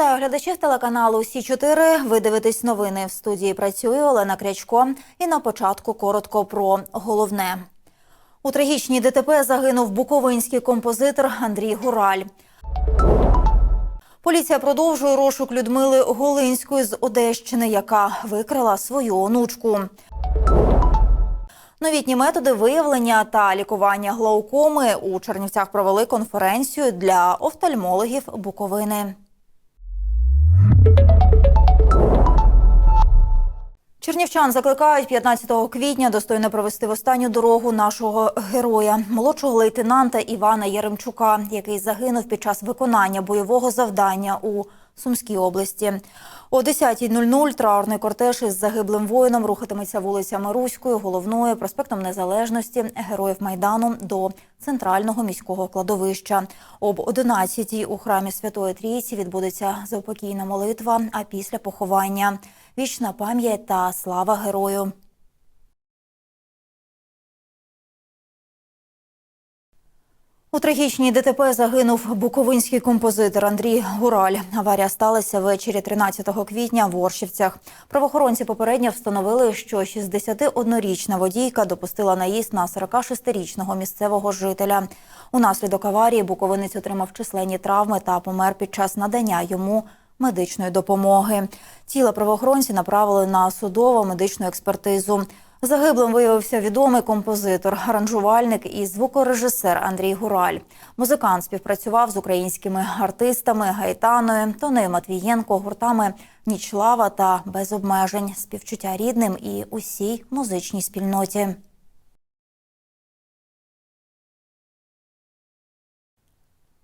Вітаю глядачів телеканалу Сі 4 Ви дивитесь новини в студії. Працює Олена Крячко. І на початку коротко про головне. У трагічній ДТП загинув буковинський композитор Андрій Гураль. Поліція продовжує розшук Людмили Голинської з Одещини, яка викрала свою онучку. Новітні методи виявлення та лікування глаукоми у Чернівцях провели конференцію для офтальмологів Буковини. Чернівчан закликають 15 квітня достойно провести в останню дорогу нашого героя, молодшого лейтенанта Івана Яремчука, який загинув під час виконання бойового завдання у Сумській області. О 10.00 траурний кортеж із загиблим воїном рухатиметься вулицями Руською, головною, проспектом Незалежності, героїв Майдану до центрального міського кладовища. Об 11.00 у храмі Святої Трійці відбудеться заупокійна молитва, а після поховання вічна пам'ять та слава герою. У трагічній ДТП загинув буковинський композитор Андрій Гураль. Аварія сталася ввечері 13 квітня в Оршівцях. Правоохоронці попередньо встановили, що 61-річна водійка допустила наїзд на 46-річного місцевого жителя. Унаслідок аварії буковинець отримав численні травми та помер під час надання йому медичної допомоги. Тіло правоохоронці направили на судово медичну експертизу. Загиблим виявився відомий композитор, аранжувальник і звукорежисер Андрій Гураль. Музикант співпрацював з українськими артистами Гайтаною, Тонею Матвієнко, гуртами Нічлава та без обмежень, співчуття рідним і усій музичній спільноті.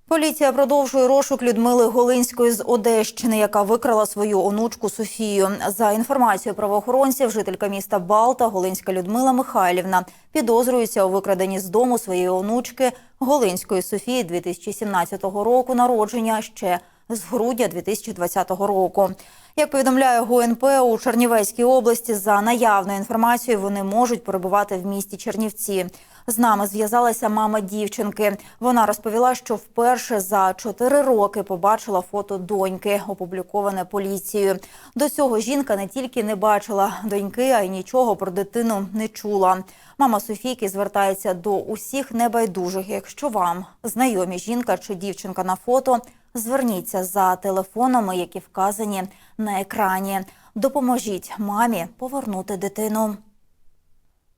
Поліція продовжує розшук Людмили Голинської з Одещини, яка викрала свою онучку Софію. За інформацією правоохоронців, жителька міста Балта Голинська Людмила Михайлівна підозрюється у викраденні з дому своєї онучки Голинської Софії 2017 року народження ще з грудня 2020 року. Як повідомляє ГУНП у Чернівецькій області, за наявною інформацією вони можуть перебувати в місті Чернівці. З нами зв'язалася мама дівчинки. Вона розповіла, що вперше за чотири роки побачила фото доньки, опубліковане поліцією. До цього жінка не тільки не бачила доньки, а й нічого про дитину не чула. Мама Софійки звертається до усіх небайдужих. Якщо вам знайомі жінка чи дівчинка на фото, зверніться за телефонами, які вказані на екрані. Допоможіть мамі повернути дитину.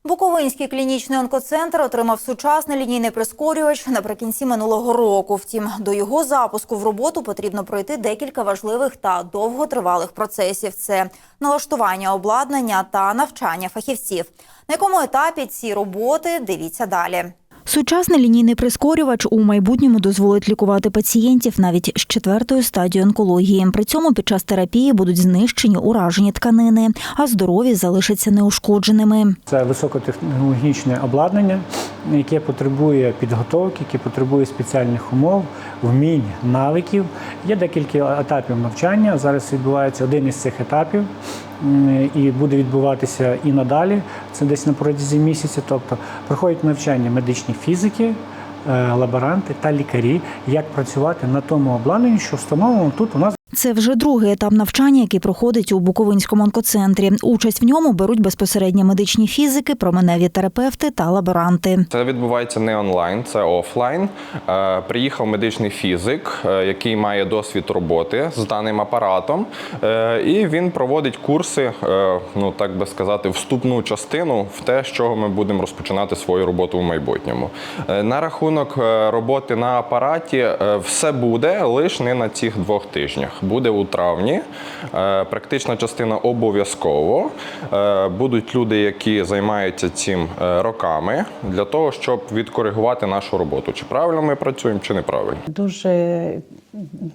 Буковинський клінічний онкоцентр отримав сучасний лінійний прискорювач наприкінці минулого року. Втім, до його запуску в роботу потрібно пройти декілька важливих та довготривалих процесів: це налаштування обладнання та навчання фахівців. На якому етапі ці роботи дивіться далі. Сучасний лінійний прискорювач у майбутньому дозволить лікувати пацієнтів навіть з четвертою стадією онкології. При цьому під час терапії будуть знищені уражені тканини, а здорові залишаться неушкодженими. Це високотехнологічне обладнання, яке потребує підготовки, яке потребує спеціальних умов, вмінь, навиків. Є декілька етапів навчання. Зараз відбувається один із цих етапів і буде відбуватися і надалі. Це десь на протязі місяця. Тобто проходять навчання медичні фізики. е, Лаборанти та лікарі, як працювати на тому обладнанні, що встановлено тут у нас Це вже другий етап навчання, який проходить у Буковинському онкоцентрі. Участь в ньому беруть безпосередньо медичні фізики, променеві терапевти та лаборанти. Це відбувається не онлайн, це офлайн. Е, Приїхав медичний фізик, е, який має досвід роботи з даним апаратом, е, і він проводить курси, ну так би сказати, вступну частину в те, з чого ми будемо розпочинати свою роботу в майбутньому. На рахунок роботи на апараті все буде лише не на цих двох тижнях. Буде у травні. Е, Практична частина обов'язково. Е, Будуть люди, які займаються цим е, роками, для того, щоб відкоригувати нашу роботу. Чи правильно ми працюємо, чи неправильно. Дуже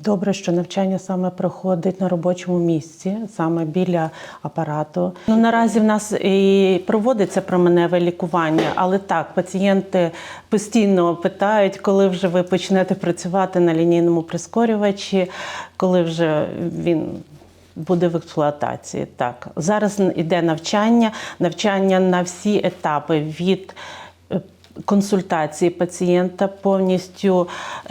добре, що навчання саме проходить на робочому місці, саме біля апарату. Ну наразі в нас і проводиться променеве лікування, але так, пацієнти постійно питають, коли вже ви почнете працювати на лінійному прискорювачі, коли вже він. Буде в експлуатації. Так, зараз іде навчання, навчання на всі етапи від консультації пацієнта, повністю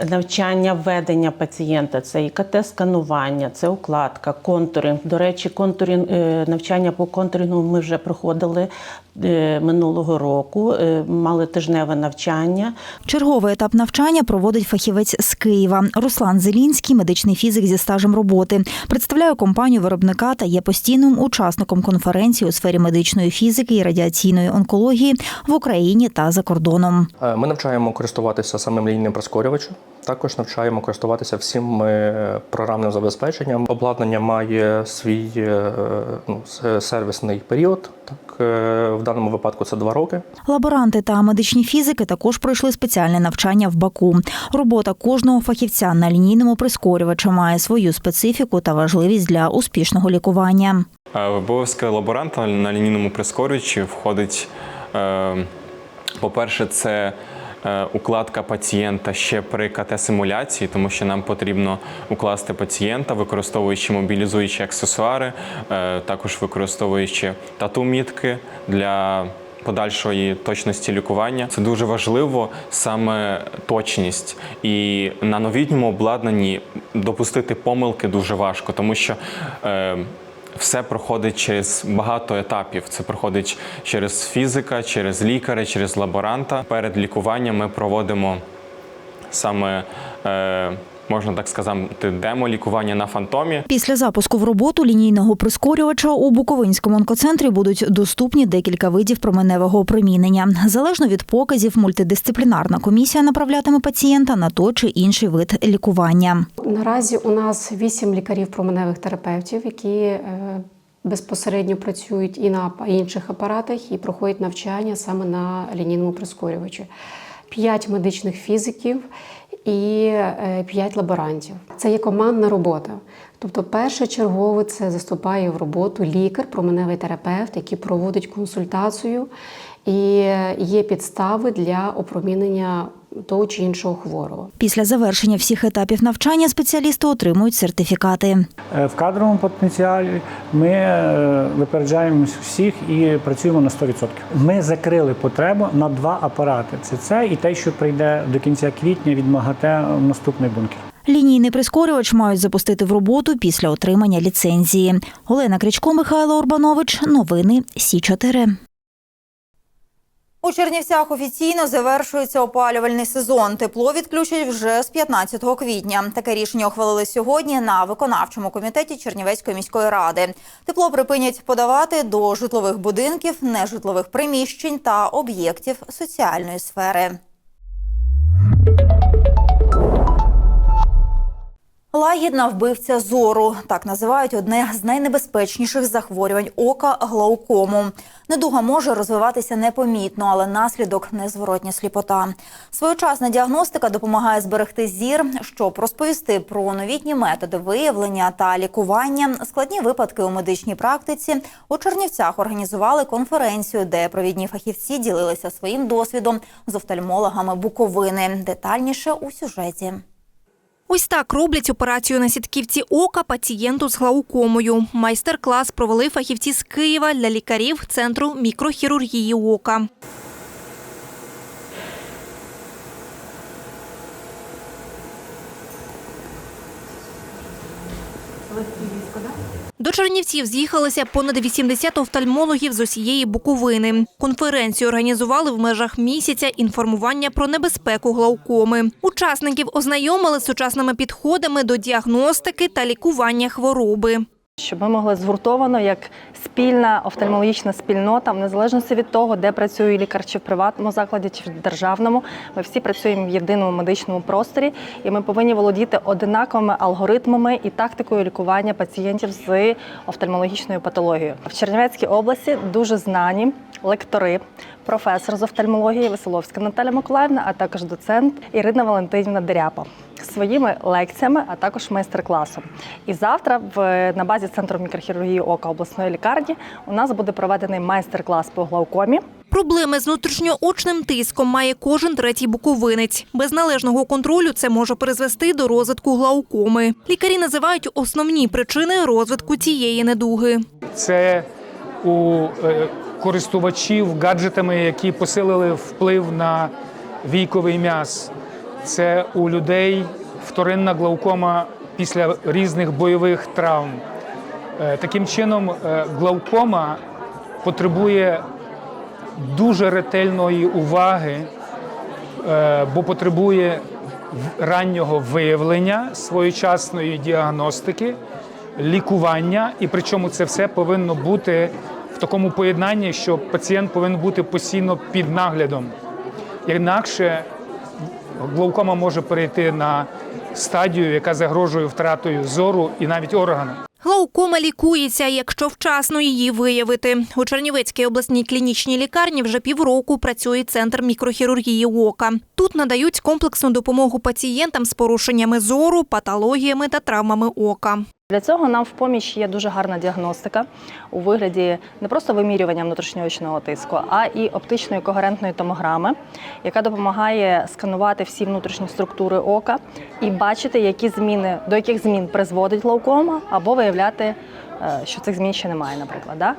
навчання ведення пацієнта. Це ІКТ-сканування, це укладка, контуринг. До речі, контуринг, е, навчання по контурингу ми вже проходили е, минулого року, е, мали тижневе навчання. Черговий етап навчання проводить фахівець з Києва. Руслан Зелінський, медичний фізик зі стажем роботи, представляє компанію виробника та є постійним учасником конференції у сфері медичної фізики і радіаційної онкології в Україні та за кордоном. Е, Ми навчаємо користуватися самим лінійним прискорювачем. Також навчаємо користуватися всім е, програмним забезпеченням. Обладнання має свій е, ну, сервісний період. Так, в даному випадку це два роки. Лаборанти та медичні фізики також пройшли спеціальне навчання в Баку. Робота кожного фахівця на лінійному прискорювачі має свою специфіку та важливість для успішного лікування. В обов'язки лаборанта на лінійному прискорювачі входить, по-перше, це е, укладка пацієнта ще при КТ-симуляції, тому що нам потрібно укласти пацієнта, використовуючи мобілізуючі аксесуари, е, також використовуючи тату-мітки для подальшої точності лікування. Це дуже важливо саме точність. І на новітньому обладнанні допустити помилки дуже важко, тому що е, все проходить через багато етапів. Це проходить через фізика, через лікаря, через лаборанта. Перед лікуванням ми проводимо саме. Е, Можна так сказати, демо-лікування на фантомі. Після запуску в роботу лінійного прискорювача у Буковинському онкоцентрі будуть доступні декілька видів променевого опромінення. Залежно від показів, мультидисциплінарна комісія направлятиме пацієнта на той чи інший вид лікування. Наразі у нас вісім лікарів променевих терапевтів, які е, безпосередньо працюють і на інших апаратах, і проходять навчання саме на лінійному прискорювачі. П'ять медичних фізиків і е, п'ять лаборантів. Це є командна робота. Тобто, першочергово це заступає в роботу лікар, променевий терапевт, який проводить консультацію, і е, є підстави для опромінення того чи іншого хворого. Після завершення всіх етапів навчання спеціалісти отримують сертифікати. Е, В кадровому потенціалі ми е, випереджаємо всіх і працюємо на 100%. Ми закрили потребу на два апарати: це це і те, що прийде до кінця квітня від МАГАТЕ в наступний бункер. Лінійний прискорювач мають запустити в роботу після отримання ліцензії. Олена Кричко, Михайло Урбанович. Новини Сі 4 У Чернівцях офіційно завершується опалювальний сезон. Тепло відключать вже з 15 квітня. Таке рішення ухвалили сьогодні на виконавчому комітеті Чернівецької міської ради. Тепло припинять подавати до житлових будинків, нежитлових приміщень та об'єктів соціальної сфери. Лагідна вбивця зору так називають одне з найнебезпечніших захворювань ока глаукому. Недуга може розвиватися непомітно, але наслідок незворотня сліпота. Своєчасна діагностика допомагає зберегти зір, щоб розповісти про новітні методи виявлення та лікування. Складні випадки у медичній практиці у Чернівцях організували конференцію, де провідні фахівці ділилися своїм досвідом з офтальмологами Буковини. Детальніше у сюжеті. Ось так роблять операцію на сітківці ока пацієнту з глаукомою. Майстер-клас провели фахівці з Києва для лікарів Центру мікрохірургії ока. До Чернівців з'їхалися понад 80 офтальмологів з усієї Буковини. Конференцію організували в межах місяця інформування про небезпеку глаукоми. Учасників ознайомили з сучасними підходами до діагностики та лікування хвороби. Щоб ми могли згуртовано як спільна офтальмологічна спільнота, в незалежності від того, де працює лікар, чи в приватному закладі, чи в державному, ми всі працюємо в єдиному медичному просторі, і ми повинні володіти одинаковими алгоритмами і тактикою лікування пацієнтів з офтальмологічною патологією. В Чернівецькій області дуже знані лектори, професор з офтальмології Веселовська Наталя Миколаївна, а також доцент Ірина Валентинівна Деряпа своїми лекціями, а також майстер-класом. І завтра в на базі центру мікрохірургії ока обласної лікарні у нас буде проведений майстер-клас по глаукомі. Проблеми з внутрішньоочним тиском має кожен третій буковинець. Без належного контролю це може призвести до розвитку глаукоми. Лікарі називають основні причини розвитку цієї недуги. Це у е, користувачів гаджетами, які посилили вплив на війковий м'яз. Це у людей вторинна глаукома після різних бойових травм. Е, Таким чином, е, глаукома потребує дуже ретельної уваги, е, бо потребує раннього виявлення, своєчасної діагностики, лікування, і причому це все повинно бути такому поєднанні, що пацієнт повинен бути постійно під наглядом. Інакше глаукома може перейти на стадію, яка загрожує втратою зору і навіть органа. Глаукома лікується, якщо вчасно її виявити. У Чернівецькій обласній клінічній лікарні вже півроку працює центр мікрохірургії ока. Тут надають комплексну допомогу пацієнтам з порушеннями зору, патологіями та травмами ока. Для цього нам в поміч є дуже гарна діагностика у вигляді не просто вимірювання внутрішньоочного тиску, а і оптичної когерентної томограми, яка допомагає сканувати всі внутрішні структури ока і бачити, які зміни до яких змін призводить глаукома, або виявляти, е, що цих змін ще немає, наприклад. Да?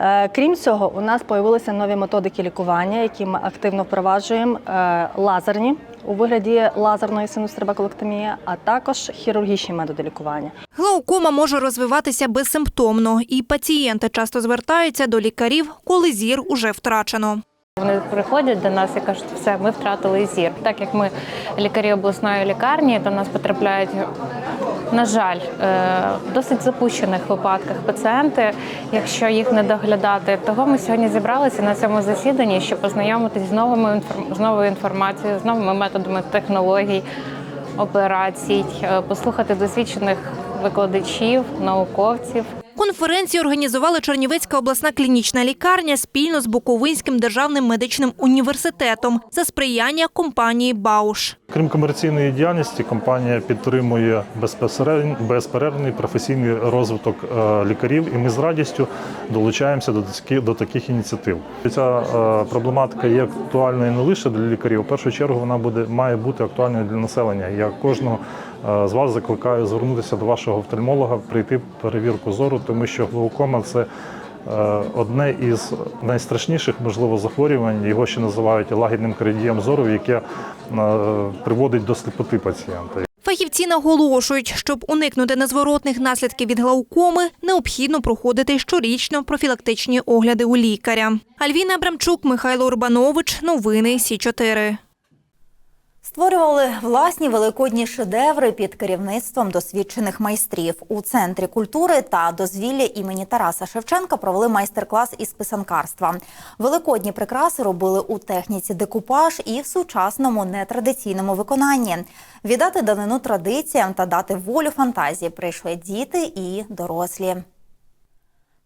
Е, Крім цього, у нас з'явилися нові методики лікування, які ми активно впроваджуємо е, лазерні у вигляді лазерної синустребакулектомії, а також хірургічні методи лікування. Глаукома може розвиватися безсимптомно, і пацієнти часто звертаються до лікарів, коли зір уже втрачено. Вони приходять до нас і кажуть, все, ми втратили зір. Так як ми лікарі обласної лікарні, до нас потрапляють, на жаль, е, в досить запущених випадках пацієнти, якщо їх не доглядати. Того ми сьогодні зібралися на цьому засіданні, щоб познайомитись з новими з новою інформацією, з новими методами технологій, операцій, е, послухати досвідчених викладачів, науковців. Конференцію організувала Чернівецька обласна клінічна лікарня спільно з Буковинським державним медичним університетом за сприяння компанії Бауш. Крім комерційної діяльності, компанія підтримує безперервний професійний розвиток е, лікарів, і ми з радістю долучаємося до таких, ініціатив. Ця е, проблематика є актуальною не лише для лікарів. В першу чергу вона буде має бути актуальною для населення. Я кожного з вас закликаю звернутися до вашого офтальмолога, прийти перевірку зору, тому що глаукома це. е, Одне із найстрашніших, можливо, захворювань, його ще називають лагідним крадієм зору, яке е, приводить до сліпоти пацієнта. Фахівці наголошують, щоб уникнути незворотних наслідків від глаукоми, необхідно проходити щорічно профілактичні огляди у лікаря. Альвіна Абрамчук, Михайло Урбанович. Новини Сі 4 Створювали власні великодні шедеври під керівництвом досвідчених майстрів. У центрі культури та дозвілля імені Тараса Шевченка провели майстер-клас із писанкарства. Великодні прикраси робили у техніці декупаж і в сучасному нетрадиційному виконанні. Віддати данину традиціям та дати волю фантазії прийшли діти і дорослі.